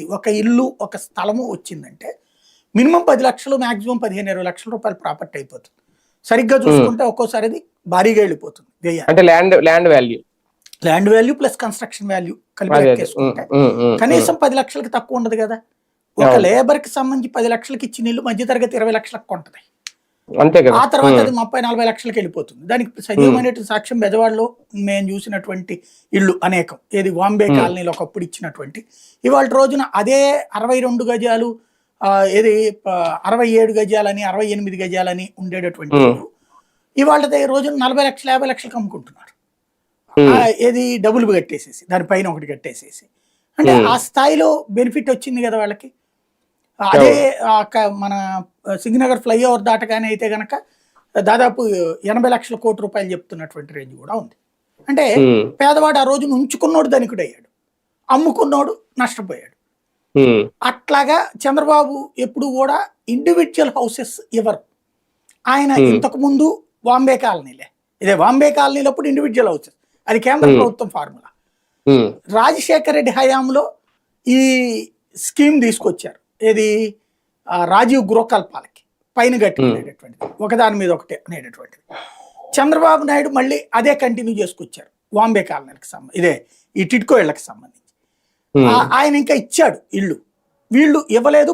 ఆస్తి ఒక ఇల్లు ఒక స్థలము వచ్చిందంటే మినిమం పది లక్షలు మాక్సిమం పదిహేను ఇరవై లక్షల రూపాయలు ప్రాపర్టీ అయిపోతుంది. సరిగ్గా చూసుకుంటే ఒక్కోసారి అది భారీగా వెళ్ళిపోతుంది. అంటే land land value. Land value plus construction value కలిపి ఉమ్, కనీసం పది లక్షలకి తక్కువ ఉండదు కదా. ఒక. లేబర్కి సంబంధించి పది లక్షలకి ఇచ్చిన ఇల్లు మధ్యతరగతి ఇరవై లక్షలకు కొంటది. అంతే కదా. ఆ తర్వాత అది ముప్పై నలభై లక్షలకి వెళ్ళిపోతుంది. దానికి సజీవమైనటువంటి సాక్ష్యం బెజవాడలో మేము చూసినటువంటి ఇల్లు అనేకం. ఏది బాంబే. కాలనీలో ఒకప్పుడు ఇచ్చినటువంటి. ఇవాళ రోజున అదే అరవై రెండు గజాలు ఏది అరవై ఏడు గజాలని అరవై ఎనిమిది గజాలని ఉండేటటువంటి ఇవాళ రోజున నలభై లక్షలు యాభై లక్షలకు అమ్ముకుంటున్నారు. ఏది డబుల్ కట్టేసేసి దానిపైన ఒకటి కట్టేసేసి. అంటే. ఆ స్థాయిలో బెనిఫిట్ వచ్చింది కదా వాళ్ళకి? అదే మన సింగనగర్ ఫ్లైఓవర్ దాటగానే అయితే గనక దాదాపు ఎనభై లక్షల కోటి రూపాయలు చెప్తున్నటువంటి రేంజ్ కూడా ఉంది. అంటే పేదవాడు ఆ రోజున ఉంచుకున్నోడు ధనికుడు అయ్యాడు అమ్ముకున్నోడు నష్టపోయాడు. అట్లాగా చంద్రబాబు ఎప్పుడు కూడా ఇండివిజువల్ హౌసెస్ ఇవ్వరు ఆయన. ఇంతకు ముందు వాంబే కాలనీలే. ఇదే వాంబే కాలనీలో అప్పుడు ఇండివిజువల్ హౌసెస్. అది కేంద్ర. ప్రభుత్వం ఫార్ములా. రాజశేఖర రెడ్డి హయాంలో ఈ స్కీమ్ తీసుకొచ్చారు. ఏది? రాజీవ్ గృహకల్పాలకి పైన కట్టుకునేటటువంటిది ఒకదాని మీద ఒకటి అనేటటువంటిది. చంద్రబాబు నాయుడు మళ్ళీ అదే కంటిన్యూ చేసుకొచ్చారు. వాంబే కాలనీలకు సంబంధించి ఇదే ఈ టిట్కో ఇళ్ళకి సంబంధించి. ఆయన ఇంకా ఇచ్చాడు ఇల్లు. వీళ్ళు ఇవ్వలేదు